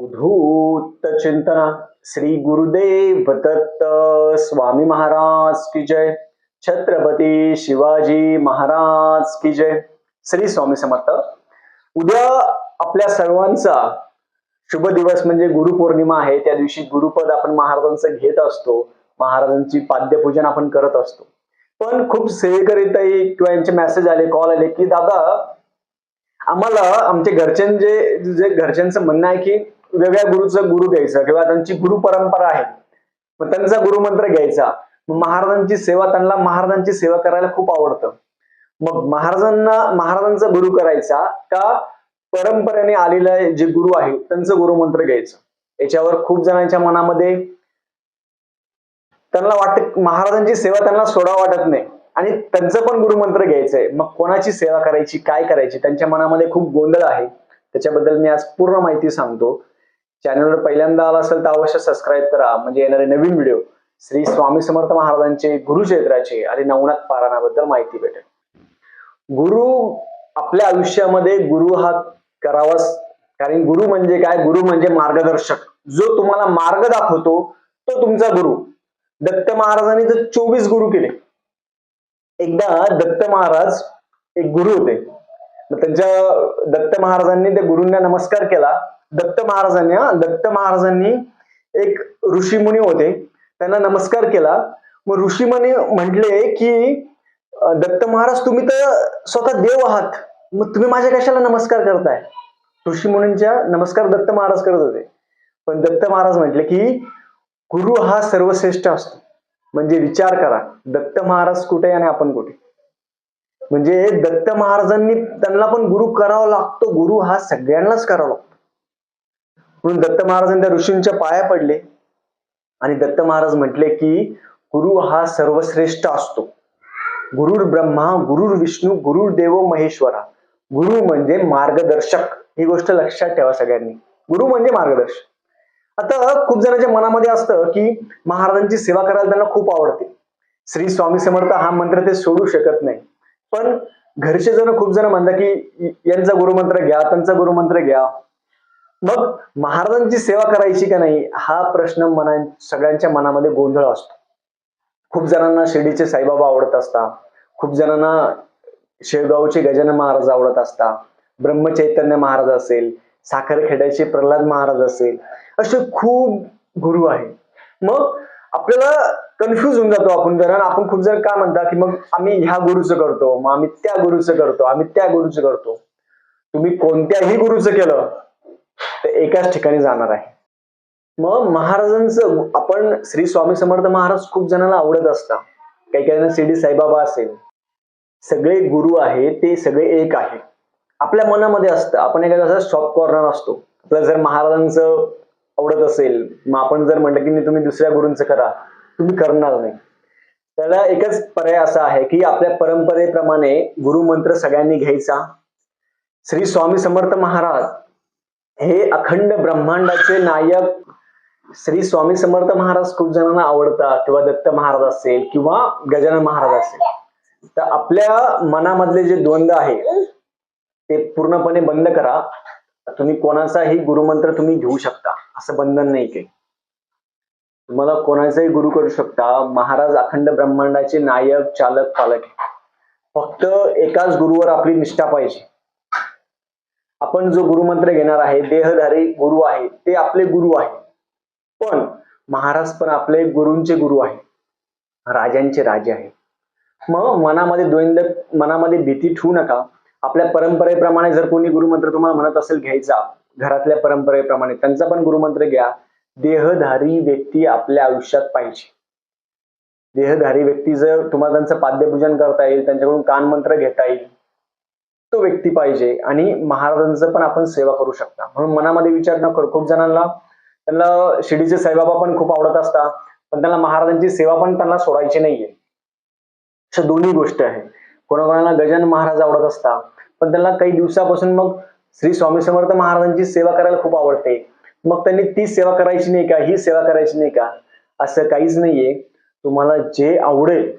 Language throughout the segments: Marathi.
धूत चिंतना श्री गुरुदेव दत्त स्वामी महाराज की जय। छत्रपती शिवाजी महाराज की जय। श्री स्वामी समर्थ। उद्या आपल्या सर्वांचा शुभ दिवस म्हणजे गुरुपौर्णिमा आहे. त्या दिवशी गुरुपद आपण महाराजांचं घेत असतो. महाराजांची पाद्यपूजन आपण करत असतो. पण खूप सेवेकरीताई किंवा यांचे मेसेज आले कॉल आले की दादा आम्हाला आमच्या घरच्यांचे जे घरच्यांचं म्हणणं आहे की वेगळ्या गुरुचं गुरु घ्यायचं किंवा त्यांची गुरु परंपरा आहे मग त्यांचा गुरुमंत्र घ्यायचा. मग महाराजांची सेवा त्यांना महाराजांची सेवा करायला खूप आवडतं. मग महाराजांना महाराजांचा गुरु करायचा का परंपरेने आलेला जे गुरु आहे त्यांचं गुरुमंत्र घ्यायचं. याच्यावर खूप जणांच्या मनामध्ये त्यांना वाटत महाराजांची सेवा त्यांना सोडा वाटत नाही. आणि त्यांचं पण गुरुमंत्र घ्यायचंय. मग कोणाची सेवा करायची काय करायची त्यांच्या मनामध्ये खूप गोंधळ आहे. त्याच्याबद्दल मी आज पूर्ण माहिती सांगतो. चॅनलवर पहिल्यांदा आला असेल तर अवश्य सबस्क्राईब करा. म्हणजे येणारे नवीन व्हिडिओ श्री स्वामी समर्थ महाराजांचे गुरुक्षेत्राचे आणि नवनाथ पारायणाबद्दल माहिती भेटेल. गुरु आपल्या आयुष्यामध्ये गुरु हा करावाच कारण गुरु म्हणजे काय? गुरु म्हणजे मार्गदर्शक. जो तुम्हाला मार्ग दाखवतो तो तुमचा गुरु. दत्त महाराजांनी जर चोवीस गुरु केले. एकदा दत्त महाराज एक गुरु होते. मग त्यांच्या दत्त महाराजांनी त्या गुरूंना नमस्कार केला. दत्त महाराजांनी हा, दत्त महाराजांनी एक ऋषीमुनी होते. त्यांना नमस्कार केला. मग ऋषीमुनी म्हटले की दत्त महाराज तुम्ही तर स्वतः देव आहात. मग तुम्ही माझ्या कशाला नमस्कार करताय? ऋषीमुनींच्या नमस्कार दत्त महाराज करत होते. पण दत्त महाराज म्हटले की गुरु हा सर्वश्रेष्ठ असतो. म्हणजे विचार करा दत्त महाराज कुठे आणि आपण कुठे? म्हणजे दत्त महाराजांनी त्यांना पण गुरु करावा लागतो. गुरु हा सगळ्यांनाच करावा लागतो. म्हणून दत्त महाराजांनी त्या ऋषींच्या पाया पडले. आणि दत्त महाराज म्हटले की गुरु हा सर्वश्रेष्ठ असतो. गुरुर ब्रह्मा गुरुर विष्णू गुरुर देव महेश्वरा. गुरु म्हणजे मार्गदर्शक. ही गोष्ट लक्षात ठेवा सगळ्यांनी. गुरु म्हणजे मार्गदर्शक. आता खूप जणांच्या मनामध्ये असतं की महाराजांची सेवा करायला त्यांना खूप आवडते. श्री स्वामी समर्थ हा मंत्र ते सोडू शकत नाही. पण घरचे जण खूप जण म्हणतात की यांचा गुरुमंत्र घ्या त्यांचा गुरुमंत्र घ्या. मग महाराजांची सेवा करायची का नाही हा प्रश्न मना सगळ्यांच्या मनामध्ये गोंधळ असतो. खूप जणांना शिर्डीचे साईबाबा आवडत असतात. खूप जणांना शेळगावचे गजानन महाराज आवडत असतात. ब्रह्मचैतन्य महाराज असेल साखरखेड्याचे प्रल्हाद महाराज असेल असे खूप गुरु आहे मग आपल्याला कन्फ्युज होऊन जातो आपण जरा. आपण खूप जण का म्हणता की मग आम्ही ह्या गुरुचं करतो मग आम्ही त्या गुरुचं करतो आम्ही त्या गुरुचं करतो. तुम्ही कोणत्याही गुरुचं केलं तर एकाच ठिकाणी जाणार आहे. मग महाराजांचं आपण श्री स्वामी समर्थ महाराज खूप जणांना आवडत असतात. काही काही शिर्डी साईबाबा असेल. सगळे गुरु आहे ते सगळे एक आहे आपल्या मनामध्ये असतं आपण एखादा शॉप कॉर्नर असतो. आपल्याला जर महाराजांचं आवडत असेल मग आपण जर म्हटलं की तुम्ही दुसऱ्या गुरूंचं करा तुम्ही करणार नाही. त्याला एकच पर्याय असा आहे की आपल्या परंपरेप्रमाणे गुरुमंत्र सगळ्यांनी घ्यायचा. श्री स्वामी समर्थ महाराज हे अखंड ब्रह्मांडाचे नायक श्री स्वामी समर्थ महाराज खूप जणांना आवडतात किंवा दत्त महाराज असेल किंवा गजानन महाराज असेल. तर आपल्या मनामधले जे द्वंद्व आहे ते पूर्णपणे बंद करा. तुम्ही कोणाचाही गुरुमंत्र तुम्ही घेऊ शकता असं बंधन नाही काही. तुम्हाला कोणाचाही गुरु करू शकता. महाराज अखंड ब्रह्मांडाचे नायक चालक पालक. आहे. फक्त एकाच गुरुवर आपली निष्ठा पाहिजे. आपण जो गुरुमंत्र घेणार आहे देहधारी गुरु आहे ते आपले गुरु आहे. पण महाराज पण आपले गुरूंचे गुरु आहे राजांचे राजे आहे मग मनामध्ये द्वंद्व मनामध्ये भीती ठेवू नका. आपल्या परंपरेप्रमाणे जर कोणी गुरुमंत्र तुम्हाला म्हणत असेल घ्यायचा घरातल्या परंपरेप्रमाणे त्यांचा पण गुरुमंत्र घ्या. देहधारी व्यक्ती आपल्या आयुष्यात पाहिजे. देहधारी व्यक्ती जर तुम्हाला त्यांचं पाद्यपूजन करता येईल त्यांच्याकडून कानमंत्र घेता येईल तो व्यक्ती पाहिजे आणि महाराजांचं पण आपण सेवा करू शकता. म्हणून मनामध्ये विचार न करू. खूप जणांना त्यांना शिर्डीचे साईबाबा पण खूप आवडत असतात पण त्यांना महाराजांची सेवा पण त्यांना सोडायची नाहीये. अशा दोन्ही गोष्टी आहे कोणाकोणाला गजानन महाराज आवडत असतात पण त्यांना काही दिवसापासून मग श्री स्वामी समर्थ महाराजांची सेवा करायला खूप आवडते. मग त्यांनी ती सेवा करायची नाही का? ही सेवा करायची नाही का? असं काहीच नाहीये. तुम्हाला जे आवडेल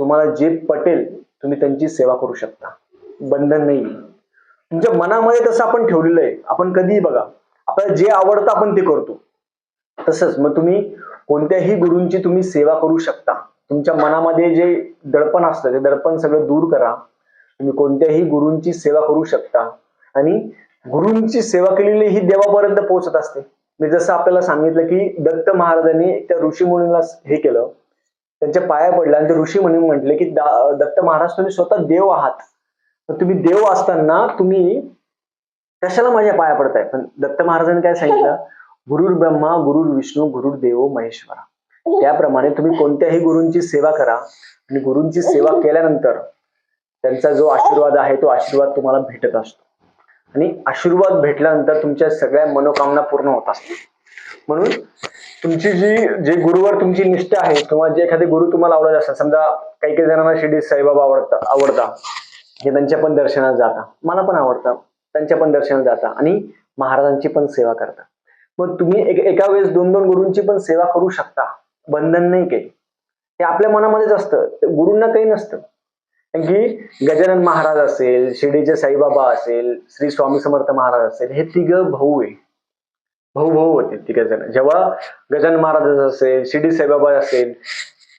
तुम्हाला जे पटेल तुम्ही त्यांची सेवा करू शकता. बंधन नाही. तुमच्या मनामध्ये तसं आपण ठेवलेलं आहे. आपण कधीही बघा आपल्याला जे आवडतं आपण ते करतो. तसंच मग तुम्ही कोणत्याही गुरूंची तुम्ही सेवा करू शकता. तुमच्या मनामध्ये जे दडपण असतं ते दडपण सगळं दूर करा. तुम्ही कोणत्याही गुरूंची सेवा करू शकता. आणि गुरूंची सेवा केलेली ही देवापर्यंत पोहोचत असते. मी जसं आपल्याला सांगितलं की दत्त महाराजांनी त्या ऋषीमुनीला हे केलं. त्यांच्या पाया पडल्या आणि ते ऋषी म्हणून म्हटले की दत्त महाराज तुम्ही स्वतः देव आहात. तुम्ही देव असताना तुम्ही कशाला माझ्या पाया पडताय? पण दत्त महाराजांनी काय सांगितलं? गुरुर ब्रह्मा गुरुर विष्णू गुरुर देव महेश्वरा. त्याप्रमाणे तुम्ही कोणत्याही गुरूंची सेवा करा आणि गुरूंची सेवा केल्यानंतर त्यांचा जो आशीर्वाद आहे तो आशीर्वाद तुम्हाला भेटत असतो. आणि आशीर्वाद भेटल्यानंतर तुमच्या सगळ्या मनोकामना पूर्ण होत असतात. म्हणून तुमची जी जे गुरुवर तुमची निष्ठा आहे किंवा जे एखादे गुरु तुम्हाला आवडत असतात समजा काही काही जणांना शिर्डी साईबाबा आवडतात. आवडता हे त्यांच्या पण दर्शनात जाता. मला पण आवडतं. त्यांच्या पण दर्शनात जाता. आणि महाराजांची पण सेवा करता. मग तुम्ही एक एका वेळेस दोन दोन गुरूंची पण सेवा करू शकता. बंधन नाही काही. हे आपल्या मनामध्येच असतं. गुरूंना काही नसतं. कारण की गजानन महाराज असेल शिर्डीचे साईबाबा असेल श्री स्वामी समर्थ महाराज असेल हे तिघ भाऊ आहे. भाऊ भाऊ होते तिघ जण. जेव्हा गजानन महाराज असेल शिर्डी साईबाबा असेल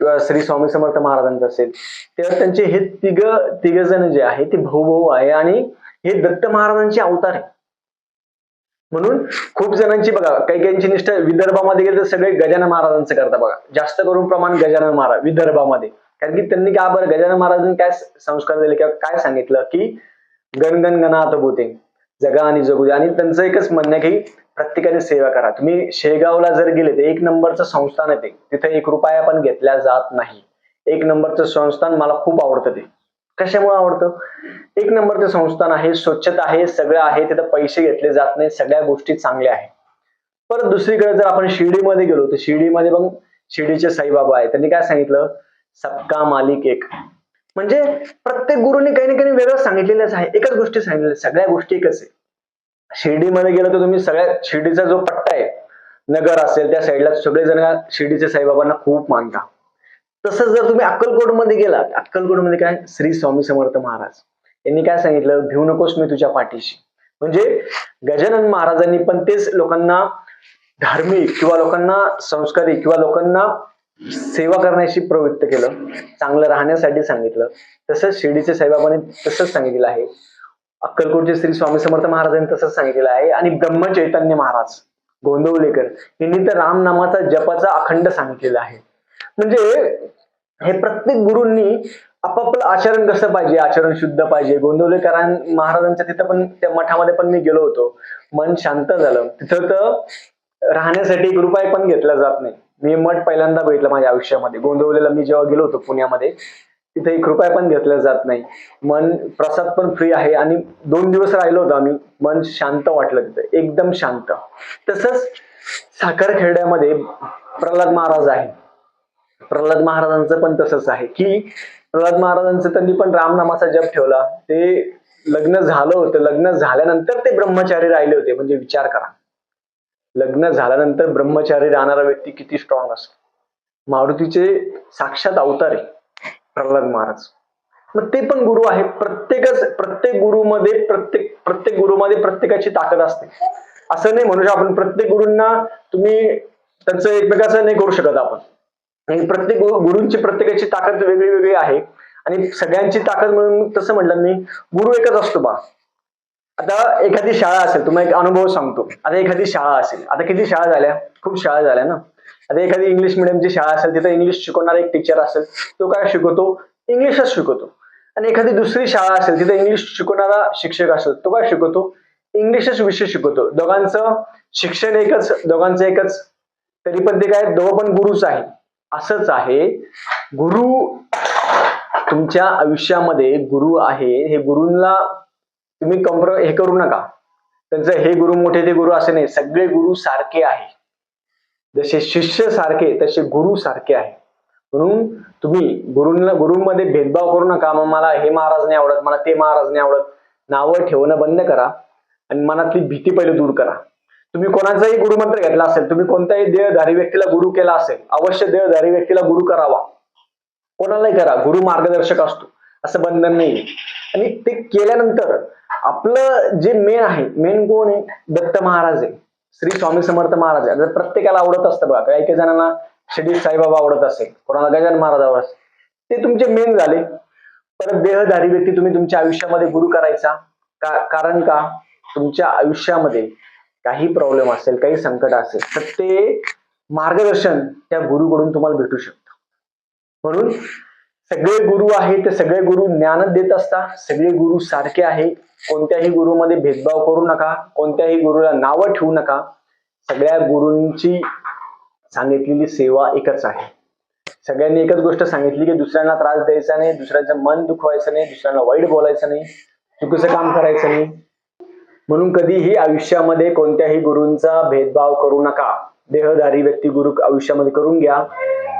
किंवा श्री स्वामी समर्थ महाराजांचं असेल तेव्हा त्यांचे हे तिघ तिघ जण जे आहे ते भाऊ भाऊ आहे आणि हे दत्त महाराजांचे अवतार आहे म्हणून खूप जणांची बघा काही काहींची निष्ठा विदर्भामध्ये गेले तर सगळे गजानन महाराजांचं करता बघा. जास्त करून प्रमाण गजानन महाराज विदर्भामध्ये. कारण की त्यांनी काय बरं गजानन महाराजांनी काय संस्कार दिले किंवा काय सांगितलं की गणगण गणात भूते. जगा आणि जगू दे. आणि त्यांचं एकच म्हणणं आहे की प्रत्येकाने सेवा करा. तुम्ही शेगावला जर गेले तर एक नंबरचं संस्थान आहे ते. तिथे एक रुपया पण घेतल्या जात नाही. एक नंबरचं संस्थान मला खूप आवडतं ते. कशामुळे आवडतं? एक नंबरचं संस्थान आहे स्वच्छता आहे सगळं आहे. तिथं पैसे घेतले जात नाही सगळ्या गोष्टी चांगल्या आहेत. परत दुसरीकडे जर आपण शिर्डीमध्ये गेलो तर शिर्डीमध्ये मग शिर्डीचे साईबाबा आहे त्यांनी काय सांगितलं? सबका मालिक एक. म्हणजे प्रत्येक गुरुने काही ना काही वेगळं सांगितलेलंच आहे. एकच गोष्टी सांगितलेल्या सगळ्या गोष्टी एकच आहे. शिर्डीमध्ये गेलं तर तुम्ही सगळ्या शिर्डीचा जो पट्टा आहे नगर असेल त्या साईडला सगळेजण शिर्डीचे साईबाबांना खूप मानता तसंच जर तुम्ही अक्कलकोटमध्ये गेलात अक्कलकोटमध्ये काय? श्री स्वामी समर्थ महाराज. यांनी काय सांगितलं? भिऊ नकोस मी तुझ्या पाठीशी. म्हणजे गजानन महाराजांनी पण तेच लोकांना धार्मिक किंवा लोकांना संस्कारी किंवा लोकांना सेवा करण्याशी प्रवृत्त केलं चांगलं राहण्यासाठी सांगितलं. तसंच शिर्डीचे साईबाबांनी तसंच सांगितलेलं आहे. अक्कलकोटचे श्री स्वामी समर्थ महाराजांनी तसंच सांगितलेलं आहे. आणि ब्रह्म चैतन्य महाराज गोंदवलेकर यांनी तर रामनामाचा जपाचा अखंड सांगितलेला आहे. म्हणजे हे प्रत्येक गुरूंनी आपापलं आचरण कसं पाहिजे? आचरण शुद्ध पाहिजे. गोंदवलेकरां महाराजांच्या तिथं पण त्या मठामध्ये पण मी गेलो होतो. मन शांत झालं. तिथं तर राहण्यासाठी एक रुपये पण घेतला जात नाही. मी मठ पहिल्यांदा बघितलं माझ्या आयुष्यामध्ये. गोंदवलेला मी जेव्हा गेलो होतो पुण्यामध्ये तिथे एक रुपया पण घेतला जात नाही. मन प्रसाद पण फ्री आहे आणि दोन दिवस राहिलो होतो आम्ही. मन शांत वाटलं तिथे एकदम शांत. तसंच साखरखेड्यामध्ये प्रल्हाद महाराज आहे. प्रल्हाद महाराजांचं पण तसंच आहे की प्रल्हाद महाराजांचं त्यांनी पण रामनामाचा जप ठेवला. ते लग्न झालं होतं. लग्न झाल्यानंतर ते ब्रह्मचारी राहिले होते. म्हणजे विचार करा. लग्न झाल्यानंतर ब्रह्मचारी राहणारा व्यक्ती किती स्ट्रॉंग असतो. मारुतीचे साक्षात अवतार आहे प्रल्हाद महाराज. मग ते पण गुरु आहे. प्रत्येकच प्रत्येक गुरुमध्ये प्रत्येक प्रत्येक गुरुमध्ये प्रत्येकाची ताकद असते. असं नाही म्हणू शकतो आपण प्रत्येक गुरूंना तुम्ही त्यांचं एकमेकाचं नाही करू शकत आपण. प्रत्येक गुरूंची प्रत्येकाची ताकद वेगळी वेगळी आहे. आणि सगळ्यांची ताकद म्हणून तसं म्हटलं मी गुरु एकच असतो बा. आता एखादी शाळा असेल तुम्हाला एक अनुभव सांगतो. आता एखादी शाळा असेल आता किती शाळा झाल्या? खूप शाळा झाल्या ना? आता एखादी इंग्लिश मिडियमची शाळा असेल तिथं इंग्लिश शिकवणारा एक टीचर असेल तो काय शिकवतो? इंग्लिशच शिकवतो. आणि एखादी दुसरी शाळा असेल तिथे इंग्लिश शिकवणारा शिक्षक असेल तो काय शिकवतो? इंग्लिशच विषय शिकवतो. दोघांचं शिक्षण एकच दोघांचं एकच. तरी पण ते काय दोघं पण गुरुच आहे असंच आहे. गुरु तुमच्या आयुष्यामध्ये गुरु आहे. हे गुरुंना तुम्ही कंप्र हे करू नका. त्यांचं हे गुरु मोठे ते गुरु असे नाही. सगळे गुरु सारखे आहे. जसे शिष्य सारखे तसे गुरु सारखे आहे. म्हणून तुम्ही गुरुंना गुरुंमध्ये भेदभाव करू नका. मग मला हे महाराज नाही आवडत मला ते महाराज नाही आवडत. नावं ठेवणं बंद करा आणि मनातली भीती पहिले दूर करा. तुम्ही कोणाचाही गुरुमंत्र घेतला असेल तुम्ही कोणत्याही देहधारी व्यक्तीला गुरु केला असेल अवश्य देहधारी व्यक्तीला गुरु करावा. कोणालाही करा. गुरु मार्गदर्शक असतो. असं बंधन नाही आणि ते केल्यानंतर आपलं जे मेन आहे मेन कोण आहे? दत्त महाराज आहे. श्री स्वामी समर्थ महाराज आता प्रत्येकाला आवडत असतं बघा काही काही जणांना शिर्डी साईबाबा आवडत असेल कोणाला गजानन महाराज आवडत असेल. ते तुमचे मेन झाले. परत देहधारी व्यक्ती तुम्ही तुमच्या आयुष्यामध्ये गुरु करायचा. का कारण का? तुमच्या आयुष्यामध्ये काही प्रॉब्लेम असेल काही संकट असेल तर ते मार्गदर्शन त्या गुरुकडून तुम्हाला भेटू शकतं. म्हणून सगळे गुरु आहे ते सगळे गुरु ज्ञान देत असतात. सगळे गुरु सारखे आहे कोणत्याही गुरुमध्ये भेदभाव करू नका. कोणत्याही गुरुला नावं ठेवू नका. सगळ्या गुरूंची सांगितलेली सेवा एकच आहे. सगळ्यांनी एकच गोष्ट सांगितली की दुसऱ्यांना त्रास द्यायचा नाही दुसऱ्यांचं मन दुखवायचं नाही दुसऱ्यांना वाईट बोलायचं नाही चुकीचं काम करायचं नाही. म्हणून कधीही आयुष्यामध्ये कोणत्याही गुरूंचा भेदभाव करू नका. देहधारी व्यक्ती गुरु आयुष्यामध्ये करून घ्या.